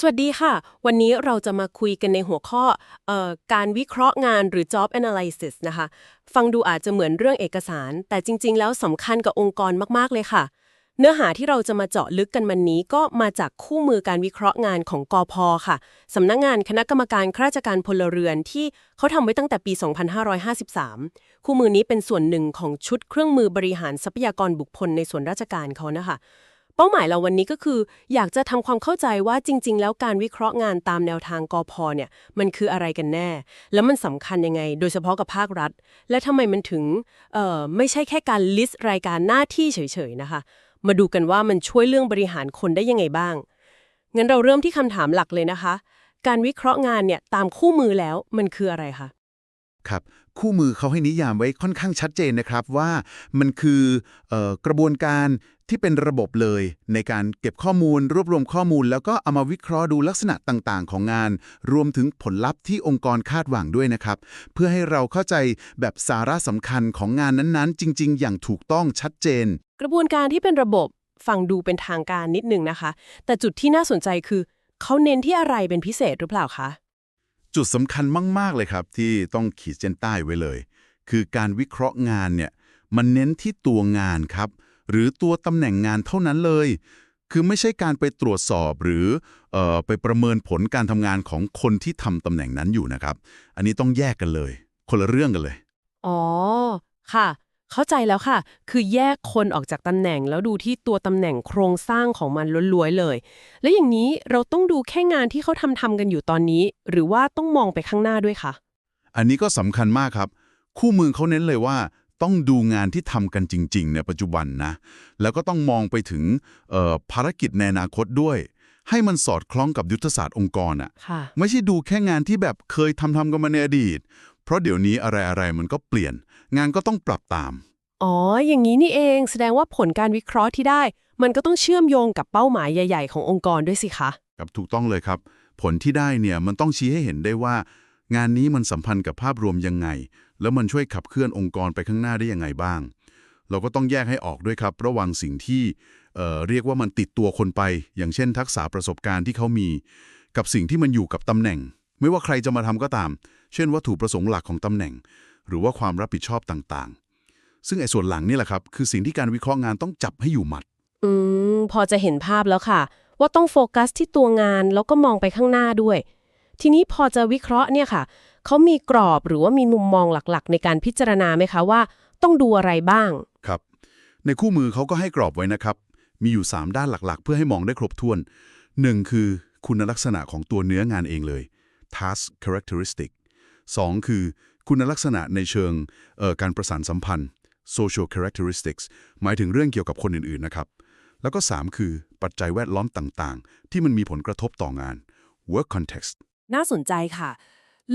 สวัสดีค่ะ วันนี้เราจะมาคุยกันในหัวข้อออการวิเคราะห์งานหรือ job analysis นะคะ ฟังดูอาจจะเหมือนเรื่องเอกสาร แต่จริง ๆ แล้วสำคัญกับองค์กรมาก ๆ เลยค่ะ เนื้อหาที่เราจะมาเจาะลึกกันวันนี้ก็มาจากคู่มือการวิเคราะห์งานของกอพค่ะสำนักงงานคณะกรรมการข้าราชการพลเรือนที่เขาทำไว้ตั้งแต่ปี 2553 คู่มือนี้เป็นส่วนหนึ่งของชุดเครื่องมือบริหารทรัพยากรบุคคลในส่วนราชการเขานะคะ เป้าหมายเราวันนี้ก็คือ อยากจะทำความเข้าใจว่าจริง ๆ แล้วการวิเคราะห์งานตามแนวทางกอพเนี่ยมันคืออะไรกันแน่ แล้วมันสำคัญยังไง โดยเฉพาะกับภาครัฐ และทำไมมันถึงเอ่อไม่ใช่แค่การลิสต์รายการหน้าที่เฉยๆนะคะ มาดูกันว่ามันช่วยเรื่องบริหารคนได้ยังไงบ้างงั้นเราเริ่มที่คำถามหลักเลยนะคะ การวิเคราะห์งานเนี่ยตามคู่มือแล้วมันคืออะไรคะครับคู่มือเขาให้นิยามไว้ค่อนข้างชัดเจนนะครับว่ามันคือเออกระบวนการ ที่เป็นระบบเลย ในการเก็บข้อมูล รวบรวมข้อมูล แล้วก็เอามาวิเคราะห์ดูลักษณะต่างๆ ของงาน รวมถึงผลลัพธ์ที่องค์กรคาดหวังด้วยนะครับ เพื่อให้เราเข้าใจแบบสาระสำคัญของงานนั้นๆ จริง ๆ อย่างถูกต้องชัดเจน กระบวนการที่เป็นระบบฟังดูเป็นทางการนิดนึงนะคะ แต่จุดที่น่าสนใจคือเขาเน้นที่อะไรเป็นพิเศษหรือเปล่าคะจุดสำคัญมาก ๆ เลยครับ ที่ต้องขีดเส้นใต้ไว้เลย คือการวิเคราะห์งานเนี่ยมันเน้นที่ตัวงานครับ หรือตัวตำแหน่งงานเท่านั้นเลย คือไม่ใช่การไปตรวจสอบหรือเออไปประเมินผลการทำงานของคนที่ทำตำแหน่งนั้นอยู่นะครับ อันนี้ต้องแยกกันเลย คนละเรื่องกันเลย อ๋อ ค่ะ เข้าใจแล้วค่ะ คือแยกคนออกจากตำแหน่งแล้วดูที่ตัวตำแหน่งโครงสร้างของมันล้วนๆเลย แล้วอย่างนี้เราต้องดูแค่งานที่เขาทำทำกันอยู่ตอนนี้ หรือว่าต้องมองไปข้างหน้าด้วยคะอันนี้ก็สำคัญมากครับ คู่มือเขาเน้นเลยว่า ต้องดูงานที่ทำกันจริง ๆ ในปัจจุบันนะ แล้วก็ต้องมองไปถึงเอ่อภารกิจในอนาคตด้วย ให้มันสอดคล้องกับยุทธศาสตร์องค์กรอะค่ะ ไม่ใช่ดูแค่งานที่แบบเคยทำทำกันมาในอดีต เพราะเดี๋ยวนี้อะไรๆมันก็เปลี่ยน งานก็ต้องปรับตาม อ๋อ อย่างนี้นี่เอง แสดงว่าผลการวิเคราะห์ที่ได้ มันก็ต้องเชื่อมโยงกับเป้าหมายใหญ่ ๆ ขององค์กรด้วยสิคะ ครับถูกต้องเลยครับ ผลที่ได้เนี่ยมันต้องชี้ให้เห็นได้ว่า งานนี้มันสัมพันธ์กับภาพรวมยังไง แล้วมันช่วยขับเคลื่อนองค์กรไปข้างหน้าได้ยังไงบ้าง เราก็ต้องแยกให้ออกด้วยครับ ระหว่างสิ่งที่เอ่อเรียกว่ามันติดตัวคนไป อย่างเช่น ทักษะประสบการณ์ที่เขามี กับสิ่งที่มันอยู่กับตำแหน่ง ไม่ว่าใครจะมาทำก็ตาม เช่นวัตถุประสงค์หลักของตำแหน่ง หรือว่าความรับผิดชอบต่างๆ ซึ่งไอ้ส่วนหลังนี่แหละครับ คือสิ่งที่การวิเคราะห์งานต้องจับให้อยู่หมัด อืมพอจะเห็นภาพแล้วค่ะ ว่าต้องโฟกัสที่ตัวงานแล้วก็มองไปข้างหน้าด้วย ทีนี้พอจะวิเคราะห์เนี่ยค่ะเขามีกรอบหรือว่ามีมุมมองหลักๆ ในการพิจารณาไหมคะว่า ต้องดูอะไรบ้าง ครับ ในคู่มือเขาก็ให้กรอบไว้นะครับ มีอยู่ 3 ด้านหลักๆ เพื่อให้มองได้ครบถ้วน 1. คือคุณลักษณะของตัวเนื้องานเองเลย task characteristic 2. คือคุณลักษณะในเชิงออการประสานสัมพันธ์ social characteristics หมายถึงเรื่องเกี่ยวกับคนอื่นๆ นะครับ แล้วก็ 3 คือปัจจัยแวดล้อมต่างๆ ที่มันมีผลกระทบต่องาน work context น่าสนใจค่ะ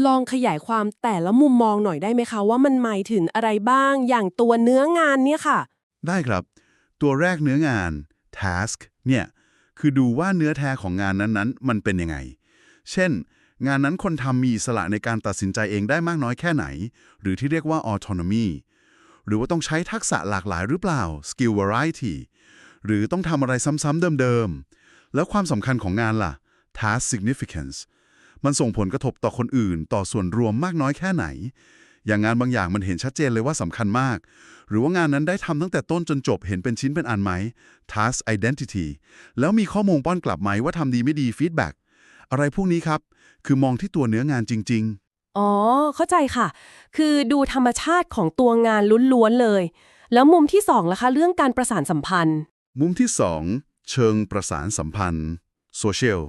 ลองขยายความแต่ละมุมมองหน่อยได้ไหมคะ ว่ามันหมายถึงอะไรบ้าง อย่างตัวเนื้องานเนี่ยค่ะ ได้ครับ ตัวแรกเนื้องาน task เนี่ยคือดูว่าเนื้อแท้ของงานนั้นๆ มันเป็นยังไง เช่น งานนั้นคนทำมีอิสละในการตัดสินใจเองได้มากน้อยแค่ไหน หรือที่เรียกว่า autonomy หรือว่าต้องใช้ทักษะหลากหลายหรือเปล่า skill variety หรือต้องทำอะไรซ้ำๆเดิมๆ แล้วความสำคัญของงานล่ะ task significance มันส่งผลกระทบต่อคนอื่น ต่อส่วนรวมมากน้อยแค่ไหน อย่างงานบางอย่างมันเห็นชัดเจนเลยว่าสำคัญมาก หรือว่างานนั้นได้ทำตั้งแต่ต้นจนจบเห็นเป็นชิ้นเป็นอันไหม task identity แล้วมีข้อมูลป้อนกลับไหมว่าทำดีไม่ดี feedback อะไรพวกนี้ครับ คือมองที่ตัวเนื้องานจริงอ๋อ เข้าใจค่ะ คือดูธรรมชาติของตัวงานล้วนๆเลย แล้วมุมที่สองล่ะคะ เรื่องการประสานสัมพันธ์ๆมุมที่2เชิงประสานสัมพันธ์ social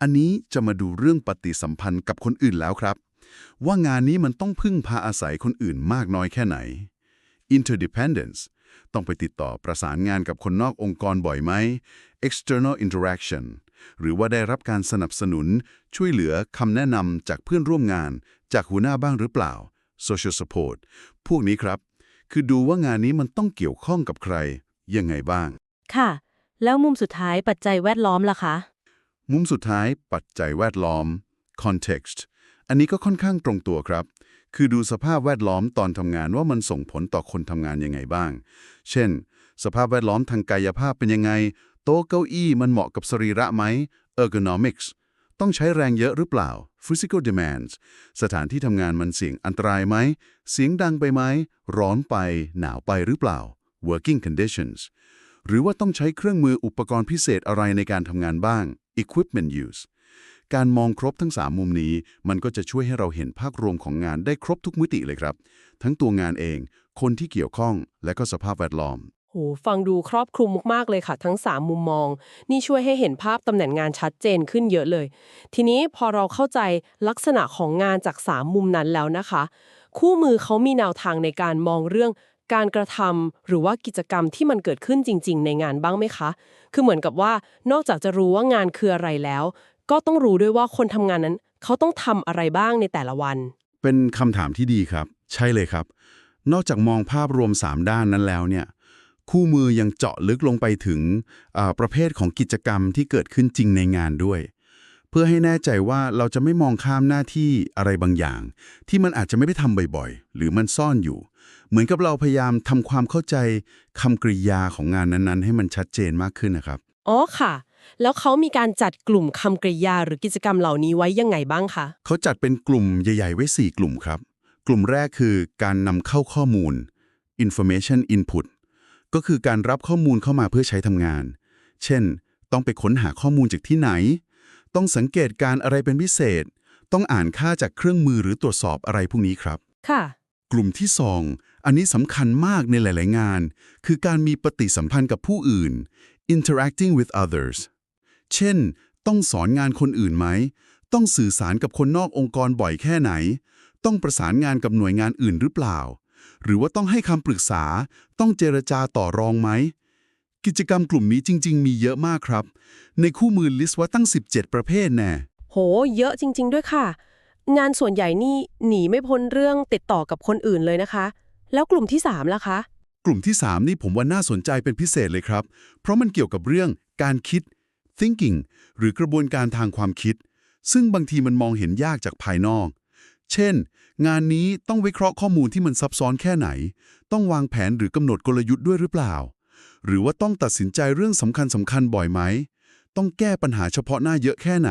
อันนี้จะมาดูเรื่องปฏิสัมพันธ์กับคนอื่นแล้วครับ ว่างานนี้มันต้องพึ่งพาอาศัยคนอื่นมากน้อยแค่ไหน interdependence ต้องไปติดต่อประสานงานกับคนนอกองค์กรบ่อยไหม external interaction หรือว่าได้รับการสนับสนุน ช่วยเหลือคำแนะนำจากเพื่อนร่วมงาน จากหัวหน้าบ้างหรือเปล่า social support พวกนี้ครับ คือดูว่างานนี้มันต้องเกี่ยวข้องกับใคร ยังไงบ้าง ค่ะ แล้วมุมสุดท้ายปัจจัยแวดล้อมล่ะคะ มุมสุดท้ายปัจจัยแวดล้อม context อันนี้ก็ค่อนข้างตรงตัวครับ คือดูสภาพแวดล้อมตอนทำงานว่ามันส่งผลต่อคนทำงานยังไงบ้าง เช่น สภาพแวดล้อมทางกายภาพเป็นยังไง โต๊ะเก้าอี้มันเหมาะกับสรีระไหม ergonomics ต้องใช้แรงเยอะหรือเปล่า physical demands สถานที่ทำงานมันเสี่ยงอันตรายไหม เสียงดังไปไหม ร้อนไป หนาวไปหรือเปล่า working conditions หรือว่าต้องใช้เครื่องมืออุปกรณ์พิเศษอะไรในการทำงานบ้าง equipment use การมองครบทั้ง 3 มุมนี้ มันก็จะช่วยให้เราเห็นภาพรวมของงานได้ครบทุกมิติเลยครับ ทั้งตัวงานเอง คนที่เกี่ยวข้อง และก็สภาพแวดล้อมโหฟังดูครอบคลุมมากๆเลยค่ะ ทั้ง 3 มุมมอง นี่ช่วยให้เห็นภาพตำแหน่งงานชัดเจนขึ้นเยอะเลย ทีนี้พอเราเข้าใจลักษณะของงานจาก 3 มุมนั้นแล้วนะคะ คู่มือเขามีแนวทางในการมองเรื่อง การกระทำหรือว่ากิจกรรมที่มันเกิดขึ้นจริง ๆ ในงานบ้างไหมคะ คือเหมือนกับว่านอกจากจะรู้ว่างานคืออะไรแล้ว ก็ต้องรู้ด้วยว่าคนทำงานนั้น เขาต้องทำอะไรบ้างในแต่ละวัน เป็นคำถามที่ดีครับ ใช่เลยครับ นอกจากมองภาพรวม 3 ด้านนั้นแล้วเนี่ย คู่มือยังเจาะลึกลงไปถึงประเภทของกิจกรรมที่เกิดขึ้นจริงในงานด้วยเพื่อให้แน่ใจว่าเราจะไม่มองข้ามหน้าที่อะไรบางอย่าง ที่มันอาจจะไม่ได้ทำบ่อยๆ หรือมันซ่อนอยู่ เหมือนกับเราพยายามทำความเข้าใจคำกริยาของงานนั้นๆ ให้มันชัดเจนมากขึ้นนะครับ อ๋อค่ะ แล้วเขามีการจัดกลุ่มคำกริยาหรือกิจกรรมเหล่านี้ไว้ยังไงบ้างคะเขาจัดเป็นกลุ่มใหญ่ ๆ ไว้ 4 กลุ่มครับ กลุ่มแรกคือการนำเข้าข้อมูล information input ก็คือการรับข้อมูลเข้ามาเพื่อใช้ทำงาน เช่น ต้องไปค้นหาข้อมูลจากที่ไหน ต้องสังเกตการอะไรเป็นพิเศษ ต้องอ่านค่าจากเครื่องมือหรือตรวจสอบอะไรพวกนี้ครับ ค่ะ กลุ่มที่ 2 อันนี้สำคัญมากในหลาย ๆ งาน คือการมีปฏิสัมพันธ์กับผู้อื่น interacting with others เช่น ต้องสอนงานคนอื่นไหม ต้องสื่อสารกับคนนอกองค์กรบ่อยแค่ไหน ต้องประสานงานกับหน่วยงานอื่นหรือเปล่า หรือว่าต้องให้คำปรึกษา ต้องเจรจาต่อรองไหม กิจกรรมกลุ่มนี้จริง ๆ มีเยอะมากครับ ในคู่มือลิสต์ว่าตั้ง 17 ประเภทแน่โห เยอะจริง ๆ ด้วยค่ะ งานส่วนใหญ่นี่หนีไม่พ้นเรื่องติดต่อกับคนอื่นเลยนะคะ แล้วกลุ่มที่3ล่ะคะ กลุ่มที่ 3 นี่ผมว่าน่าสนใจเป็นพิเศษเลยครับ เพราะมันเกี่ยวกับเรื่องการคิด thinking หรือกระบวนการทางความคิด ซึ่งบางทีมันมองเห็นยากจากภายนอก เช่น งานนี้ต้องวิเคราะห์ข้อมูลที่มันซับซ้อนแค่ไหน ต้องวางแผนหรือกำหนดกลยุทธ์ด้วยหรือเปล่า หรือว่าต้องตัดสินใจเรื่องสำคัญสำคัญบ่อยไหม ต้องแก้ปัญหาเฉพาะหน้าเยอะแค่ไหน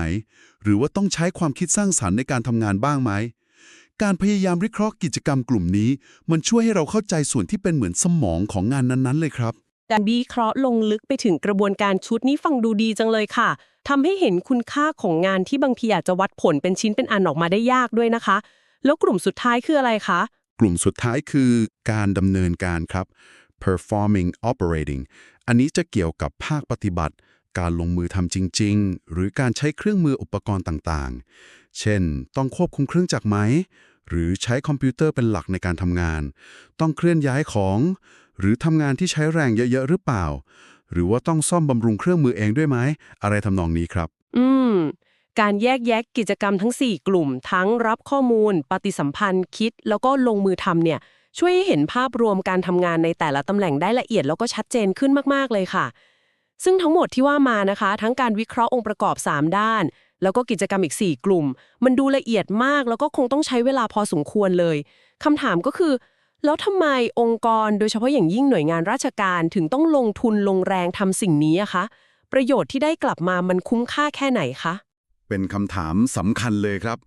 หรือว่าต้องใช้ความคิดสร้างสรรค์ในการทำงานบ้างไหม การพยายามวิเคราะห์กิจกรรมกลุ่มนี้ มันช่วยให้เราเข้าใจส่วนที่เป็นเหมือนสมองของงานนั้นๆ เลยครับ การวิเคราะห์ลงลึกไปถึงกระบวนการชุดนี้ฟังดูดีจังเลยค่ะทำให้เห็นคุณค่าของงานที่บางทีอาจจะวัดผลเป็นชิ้นเป็นอันออกมาได้ยากด้วยนะคะ แล้วกลุ่มสุดท้ายคืออะไรคะ กลุ่มสุดท้ายคือการดำเนินการครับ performing operating อันนี้จะเกี่ยวกับภาคปฏิบัติ การลงมือทำจริง ๆ หรือการใช้เครื่องมืออุปกรณ์ต่างๆ เช่น ต้องควบคุมเครื่องจักรไหม หรือใช้คอมพิวเตอร์เป็นหลักในการทำงาน ต้องเคลื่อนย้ายของ หรือทำงานที่ใช้แรงเยอะๆหรือเปล่า หรือว่าต้องซ่อมบำรุงเครื่องมือเองด้วยไหม อะไรทำนองนี้ครับ อืม การแยกแยะกิจกรรมทั้ง 4 กลุ่ม ทั้งรับข้อมูล ปฏิสัมพันธ์ คิด แล้วก็ลงมือทำเนี่ย ช่วยให้เห็นภาพรวมการทำงานในแต่ละตำแหน่งได้ละเอียดแล้วก็ชัดเจนขึ้นมากๆเลยค่ะซึ่งทั้งหมดที่ว่ามานะคะ ทั้งการวิเคราะห์องค์ประกอบ 3 ด้าน แล้วก็กิจกรรมอีก 4 กลุ่ม มันดูละเอียดมาก แล้วก็คงต้องใช้เวลาพอสมควรเลยคำถามก็คือ แล้วทำไมองค์กรโดยเฉพาะอย่างยิ่งหน่วยงานราชการถึงต้องลงทุนลงแรงทำสิ่งนี้อะคะ ประโยชน์ที่ได้กลับมามันคุ้มค่าแค่ไหนคะ เป็นคำถามสำคัญเลยครับ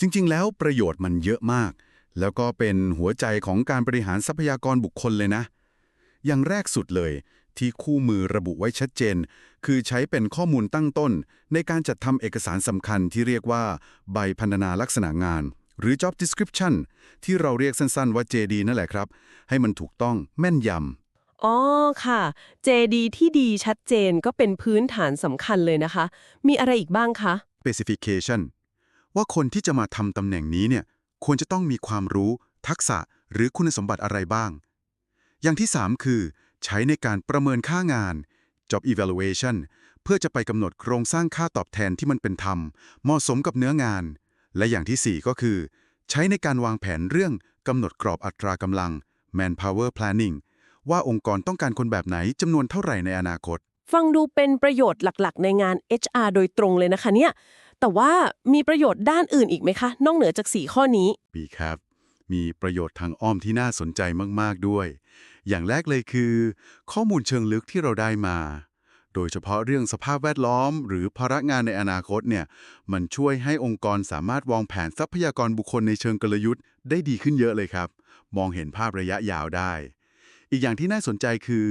จริง ๆ แล้วประโยชน์มันเยอะมาก แล้วก็เป็นหัวใจของการบริหารทรัพยากรบุคคลเลยนะ อย่างแรกสุดเลย ที่คู่มือระบุไว้ชัดเจน คือใช้เป็นข้อมูลตั้งต้น ในการจัดทำเอกสารสำคัญที่เรียกว่า ใบพันนาลักษณะงาน หรือ job description ที่เราเรียกสั้น ๆ ว่า JD นั่นแหละครับ ให้มันถูกต้องแม่นยำอ๋อค่ะ JD ที่ดีชัดเจนก็เป็นพื้นฐานสำคัญเลยนะคะ มีอะไรอีกบ้างคะ specification ว่าคนที่จะมาทำตำแหน่งนี้เนี่ย ควรจะต้องมีความรู้ ทักษะ หรือคุณสมบัติอะไรบ้าง อย่างที่ 3 คือ ใช้ในการประเมินค่างาน job evaluation เพื่อจะไปกำหนดโครงสร้างค่าตอบแทนที่มันเป็นธรรม เหมาะสมกับเนื้องาน และอย่างทีสี่ 4 ก็คือ ใช้ในการวางแผนเรื่องกำหนดกรอบอัตรากำลัง manpower planning ว่าองค์กรต้องการคนแบบไหนจำนวนเท่าไหร่ในอนาคต ฟังดูเป็นประโยชน์หลักๆ ในงาน HR โดยตรงเลยนะคะเนี่ย แต่ว่ามีประโยชน์ด้านอื่นอีกไหมคะ นอกเหนือจาก 4 ข้อนี้ปีครับ มีประโยชน์ทางอ้อมที่น่าสนใจมาก ๆ ด้วย อย่างแรกเลยคือ ข้อมูลเชิงลึกที่เราได้มา โดยเฉพาะเรื่องสภาพแวดล้อม หรือภาระงานในอนาคตเนี่ยมันช่วยให้องค์กรสามารถวางแผนทรัพยากรบุคคลในเชิงกลยุทธ์ได้ดีขึ้นเยอะเลยครับ มองเห็นภาพระยะยาวได้ อีกอย่างที่น่าสนใจคือ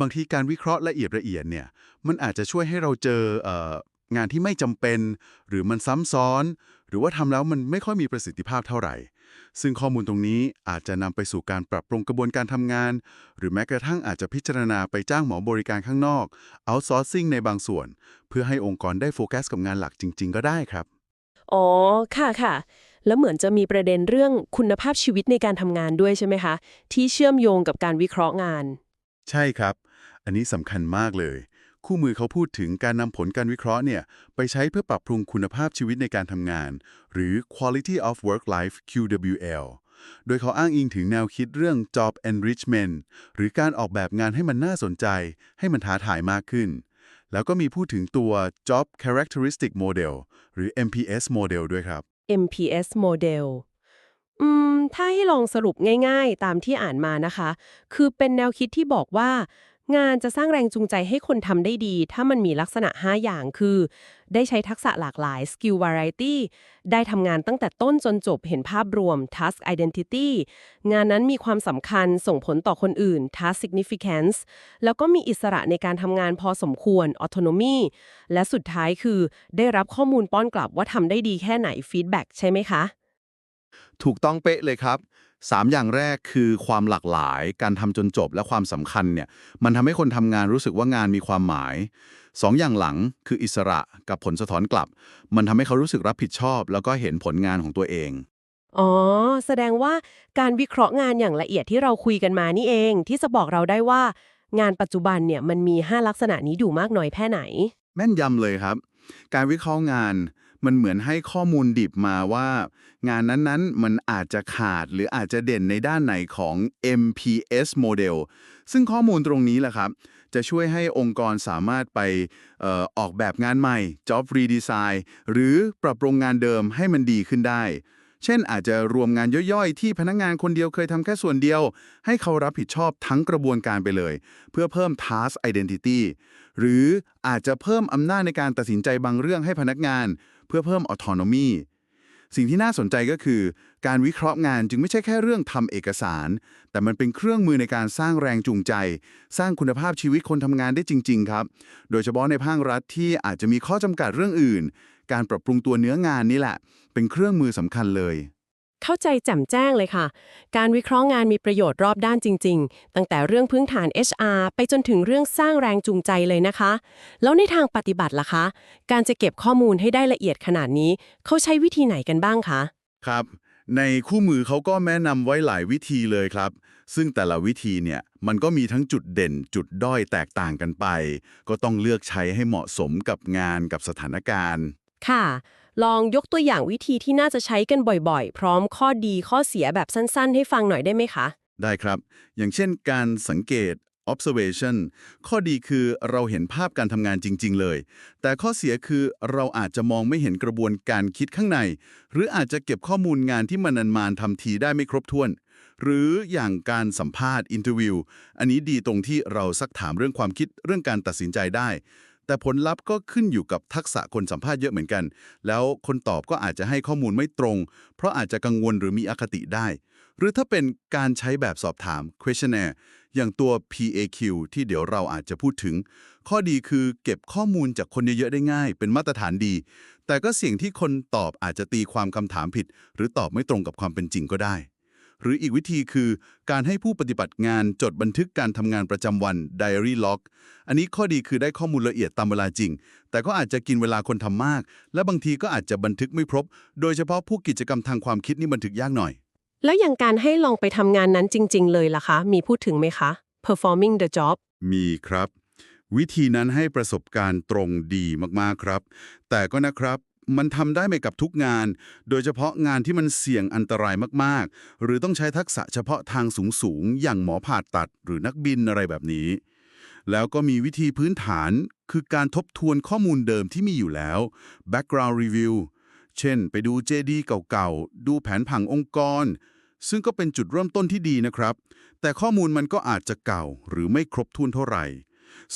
บางทีการวิเคราะห์ละเอียดละเอียดเนี่ยมันอาจจะช่วยให้เราเจอเอองานที่ไม่จำเป็น หรือมันซ้ำซ้อน หรือว่าทำแล้วมันไม่ค่อยมีประสิทธิภาพเท่าไหร่ ซึ่งข้อมูลตรงนี้อาจจะนำไปสู่การปรับปรุงกระบวนการทำงาน หรือแม้กระทั่งอาจจะพิจารณาไปจ้างหมอบริการข้างนอก outsourcing ในบางส่วน เพื่อให้องค์กรได้โฟกัสกับงานหลักจริง ๆ ก็ได้ครับ อ๋อ ค่ะค่ะ แล้วเหมือนจะมีประเด็นเรื่องคุณภาพชีวิตในการทำงานด้วยใช่ไหมคะ ที่เชื่อมโยงกับการวิเคราะห์งาน ใช่ครับ อันนี้สำคัญมากเลย คู่มือเขาพูดถึงการนำผลการวิเคราะห์เนี่ยไปใช้เพื่อปรับปรุงคุณภาพชีวิตในการทำงาน หรือ quality of work life QWL โดยเขาอ้างอิงถึงแนวคิดเรื่อง job enrichment หรือการออกแบบงานให้มันน่าสนใจ ให้มันท้าทายมากขึ้น แล้วก็มีพูดถึงตัว job characteristic model หรือ MPS model ด้วยครับ MPS model อืม ถ้าให้ลองสรุปง่ายๆ ตามที่อ่านมานะคะ คือเป็นแนวคิดที่บอกว่า งานจะสร้างแรงจูงใจให้คนทำได้ดี ถ้ามันมีลักษณะ 5 อย่างคือ ได้ใช้ทักษะหลากหลาย skill variety ได้ทำงานตั้งแต่ต้นจนจบเห็นภาพรวม task identity งานนั้นมีความสำคัญส่งผลต่อคนอื่น task significance แล้วก็มีอิสระในการทำงานพอสมควร autonomy และสุดท้ายคือ ได้รับข้อมูลป้อนกลับว่าทำได้ดีแค่ไหน feedback ใช่ไหมคะ ถูกต้องเป๊ะเลยครับ สามอย่างแรกคือความหลากหลาย การทำจนจบและความสำคัญเนี่ยมันทำให้คนทำงานรู้สึกว่างานมีความหมายสองอย่างหลังคืออิสระกับผลสะท้อนกลับ มันทำให้เขารู้สึกรับผิดชอบ แล้วก็เห็นผลงานของตัวเองอ๋อ แสดงว่าการวิเคราะห์งานอย่างละเอียดที่เราคุยกันมานี่เอง ที่จะบอกเราได้ว่า งานปัจจุบันเนี่ยมันมี 5 ลักษณะนี้อยู่มากน้อยแค่ไหน แม่นยำเลยครับ การวิเคราะห์งาน มันเหมือนให้ข้อมูลดิบมาว่า งานนั้นๆ มันอาจจะขาดหรืออาจจะเด่นในด้านไหนของ MPS model ซึ่งข้อมูลตรงนี้แหละครับ จะช่วยให้องค์กรสามารถไปออออกแบบงานใหม่ job redesign หรือปรับปรุงงานเดิมให้มันดีขึ้นได้ เช่นอาจจะรวมงานย่อยๆ ที่พนักงานคนเดียวเคยทำแค่ส่วนเดียว ให้เขารับผิดชอบทั้งกระบวนการไปเลย เพื่อเพิ่ม task identity หรืออาจจะเพิ่มอำนาจในการตัดสินใจบางเรื่องให้พนักงาน เพื่อเพิ่ม autonomy สิ่งที่น่าสนใจก็คือ การวิเคราะห์งานจึงไม่ใช่แค่เรื่องทำเอกสาร แต่มันเป็นเครื่องมือในการสร้างแรงจูงใจ สร้างคุณภาพชีวิตคนทำงานได้จริง ๆ ครับ โดยเฉพาะในภาครัฐที่อาจจะมีข้อจำกัดเรื่องอื่น การปรับปรุงตัวเนื้องานนี่แหละ เป็นเครื่องมือสำคัญเลย เข้าใจแจ่มแจ้งเลยค่ะ การวิเคราะห์งานมีประโยชน์รอบด้านจริง ๆ ตั้งแต่เรื่องพื้นฐาน HR ไปจนถึงเรื่องสร้างแรงจูงใจเลยนะคะ แล้วในทางปฏิบัติล่ะคะ การจะเก็บข้อมูลให้ได้ละเอียดขนาดนี้ เขาใช้วิธีไหนกันบ้างคะ ครับ ในคู่มือเขาก็แนะนำไว้หลายวิธีเลยครับ ซึ่งแต่ละวิธีเนี่ยมันก็มีทั้งจุดเด่นจุดด้อยแตกต่างกันไป ก็ต้องเลือกใช้ให้เหมาะสมกับงานกับสถานการณ์ ค่ะ ลองยกตัวอย่างวิธีที่น่าจะใช้กันบ่อยๆ พร้อมข้อดีข้อเสียแบบสั้น ๆ ให้ฟังหน่อยได้ไหมคะ ได้ครับ อย่างเช่นการสังเกต observation ข้อดีคือเราเห็นภาพการทำงานจริง ๆ เลย แต่ข้อเสียคือเราอาจจะมองไม่เห็นกระบวนการคิดข้างใน หรืออาจจะเก็บข้อมูลงานที่มันนานๆทำทีได้ไม่ครบถ้วน หรืออย่างการสัมภาษณ์อินเทอร์วิว อันนี้ดีตรงที่เราซักถามเรื่องความคิดเรื่องการตัดสินใจได้ แต่ผลลัพธ์ก็ขึ้นอยู่กับทักษะคนสัมภาษณ์เยอะเหมือนกัน แล้วคนตอบก็อาจจะให้ข้อมูลไม่ตรง เพราะอาจจะกังวลหรือมีอคติได้ หรือถ้าเป็นการใช้แบบสอบถาม questionnaire อย่างตัว PAQ ที่เดี๋ยวเราอาจจะพูดถึง ข้อดีคือเก็บข้อมูลจากคนเยอะๆได้ง่าย เป็นมาตรฐานดี แต่ก็เสี่ยงที่คนตอบอาจจะตีความคำถามผิด หรือตอบไม่ตรงกับความเป็นจริงก็ได้ หรืออีกวิธีคือการให้ผู้ปฏิบัติงานจดบันทึกการทำงานประจำวัน Diary Log อันนี้ข้อดีคือได้ข้อมูลละเอียดตามเวลาจริง แต่ก็อาจจะกินเวลาคนทำมาก และบางทีก็อาจจะบันทึกไม่ครบ โดยเฉพาะผู้กิจกรรมทางความคิดนี่บันทึกยากหน่อย แล้วอย่างการให้ลองไปทำงานนั้นจริง ๆ เลยล่ะคะ มีพูดถึงไหมคะ performing the job มีครับ วิธีนั้นให้ประสบการณ์ตรงดีมากๆครับ แต่ก็นะครับ มันทำได้ไม่กับทุกงาน โดยเฉพาะงานที่มันเสี่ยงอันตรายมากๆ หรือต้องใช้ทักษะเฉพาะทางสูงๆ อย่างหมอผ่าตัดหรือนักบินอะไรแบบนี้ แล้วก็มีวิธีพื้นฐานคือการทบทวนข้อมูลเดิมที่มีอยู่แล้ว background review เช่น ไปดู JD เก่าๆ ดูแผนผังองค์กร ซึ่งก็เป็นจุดเริ่มต้นที่ดีนะครับ แต่ข้อมูลมันก็อาจจะเก่าหรือไม่ครบถ้วนเท่าไหร่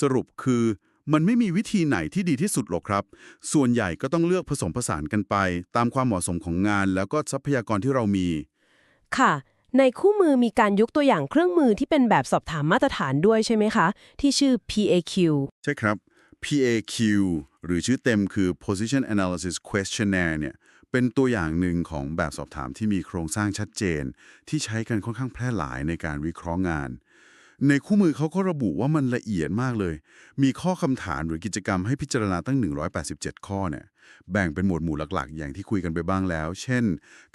สรุปคือ มันไม่มีวิธีไหนที่ดีที่สุดหรอกครับ ส่วนใหญ่ก็ต้องเลือกผสมผสานกันไป ตามความเหมาะสมของงาน แล้วก็ทรัพยากรที่เรามี ค่ะ ในคู่มือมีการยกตัวอย่างเครื่องมือที่เป็นแบบสอบถามมาตรฐานด้วยใช่ไหมคะ ที่ชื่อ PAQ ใช่ครับ PAQ หรือชื่อเต็มคือ Position Analysis Questionnaire เนี่ยเป็นตัวอย่างหนึ่งของแบบสอบถามที่มีโครงสร้างชัดเจน ที่ใช้กันค่อนข้างแพร่หลายในการวิเคราะห์งาน ในคู่มือเขาก็ระบุว่ามันละเอียดมากเลย มีข้อคำถามหรือกิจกรรมให้พิจารณาตั้ง 187 ข้อเนี่ย แบ่งเป็นหมวดหมู่หลักๆ อย่างที่คุยกันไปบ้างแล้ว เช่น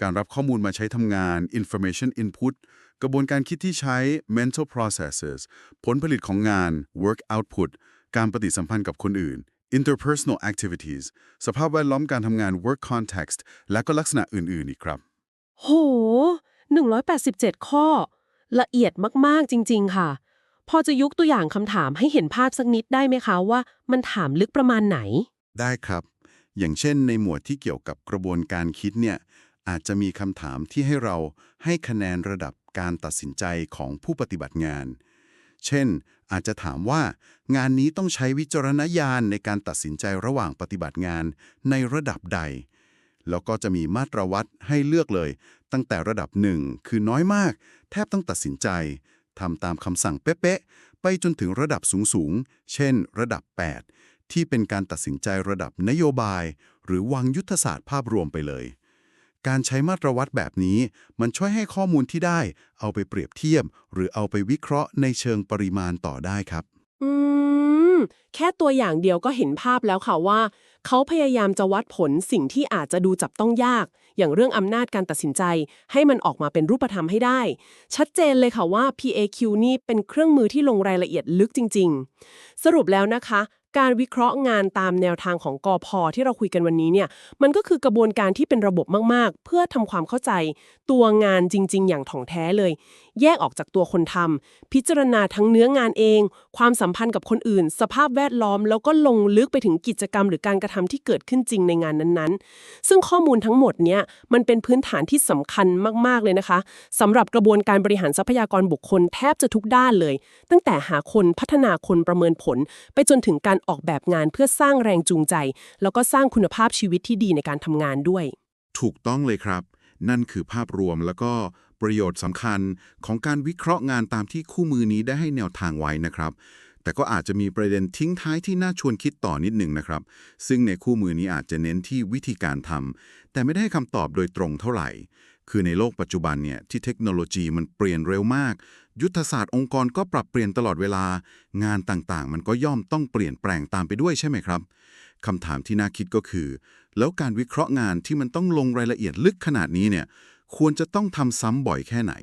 การรับข้อมูลมาใช้ทำงาน information input กระบวนการคิดที่ใช้ mental processes ผลผลิตของงาน work output การปฏิสัมพันธ์กับคนอื่น interpersonal activities สภาพแวดล้อมการทำงาน work context และก็ลักษณะอื่น ๆ อีกครับ โห 187 ข้อ ละเอียดมากๆจริง ๆ ค่ะ พอจะยกตัวอย่างคำถามให้เห็นภาพสักนิดได้ไหมคะว่ามันถามลึกประมาณไหน ได้ครับ อย่างเช่นในหมวดที่เกี่ยวกับกระบวนการคิดเนี่ยอาจจะมีคำถามที่ให้เราให้คะแนนระดับการตัดสินใจของผู้ปฏิบัติงาน เช่น อาจจะถามว่างานนี้ต้องใช้วิจารณญาณในการตัดสินใจระหว่างปฏิบัติงานในระดับใด แล้วก็จะมีมาตรวัดให้เลือกเลย ตั้งแต่ระดับหนึ่งคือน้อยมาก ทบต้องตัดสินใจทำตามคำสั่งเป๊ะๆ ไปจนถึงระดับสูงๆ เช่น ระดับ 8 ที่เป็นการตัดสินใจระดับนโยบาย หรือวางยุทธศาสตร์ภาพรวมไปเลย การใช้มาตรวัดแบบนี้ มันช่วยให้ข้อมูลที่ได้ เอาไปเปรียบเทียบ หรือเอาไปวิเคราะห์ในเชิงปริมาณต่อได้ครับ อืม แค่ตัวอย่างเดียวก็เห็นภาพแล้วค่ะว่า เขาพยายามจะวัดผลสิ่งที่อาจจะดูจับต้องยาก อย่างเรื่องอำนาจการตัดสินใจ ให้มันออกมาเป็นรูปธรรมให้ได้ ชัดเจนเลยค่ะว่า PAQ นี่เป็นเครื่องมือที่ลงรายละเอียดลึกจริง ๆ สรุปแล้วนะคะ การวิเคราะห์งานตามแนวทางของกอพอที่เราคุยกันวันนี้เนี่ย มันก็คือกระบวนการที่เป็นระบบมากๆ เพื่อทำความเข้าใจ ตัวงานจริง ๆ อย่างถ่องแท้เลย แยกออกจากตัวคนทำพิจารณาทั้งเนื้องานเอง ความสัมพันธ์กับคนอื่น สภาพแวดล้อม แล้วก็ลงลึกไปถึงกิจกรรม หรือการกระทำที่เกิดขึ้นจริงในงานนั้นๆ ซึ่งข้อมูลทั้งหมดเนี้ยมันเป็นพื้นฐานที่สำคัญมากๆเลยนะคะสำหรับกระบวนการบริหารทรัพยากรบุคคลแทบจะทุกด้านเลย ตั้งแต่หาคนพัฒนาคนประเมินผล ไปจนถึงการออกแบบงานเพื่อสร้างแรงจูงใจ แล้วก็สร้างคุณภาพชีวิตที่ดีในการทำงานด้วย ถูกต้องเลยครับ นั่นคือภาพรวมแล้วก็ ประโยชน์สำคัญของการวิเคราะห์งานตามที่คู่มือนี้ได้ให้แนวทางไว้นะครับ แต่ก็อาจจะมีประเด็นทิ้งท้ายที่น่าชวนคิดต่อนิดหนึ่งนะครับ ซึ่งในคู่มือนี้อาจจะเน้นที่วิธีการทำแต่ไม่ได้ให้คำตอบโดยตรงเท่าไหร่ คือในโลกปัจจุบันเนี่ยที่เทคโนโลยีมันเปลี่ยนเร็วมาก ยุทธศาสตร์องค์กรก็ปรับเปลี่ยนตลอดเวลา งานต่างๆ มันก็ย่อมต้องเปลี่ยนแปลงตามไปด้วยใช่ไหมครับคำถามที่น่าคิดก็คือ แล้วการวิเคราะห์งานที่มันต้องลงรายละเอียดลึกขนาดนี้เนี่ย ควรจะต้องทำซ้ำบ่อยแค่ไหน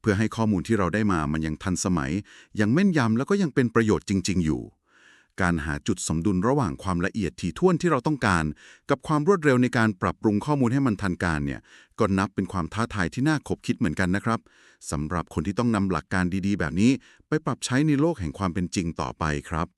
เพื่อให้ข้อมูลที่เราได้มามันยังทันสมัย ยังแม่นยำแล้วก็ยังเป็นประโยชน์จริง ๆ อยู่ การหาจุดสมดุลระหว่างความละเอียดถี่ถ้วนที่เราต้องการ กับความรวดเร็วในการปรับปรุงข้อมูลให้มันทันการเนี่ยก็นับเป็นความท้าทายที่น่าขบคิดเหมือนกันนะครับสำหรับคนที่ต้องนำหลักการดีๆ แบบนี้ ไปปรับใช้ในโลกแห่งความเป็นจริงต่อไปครับ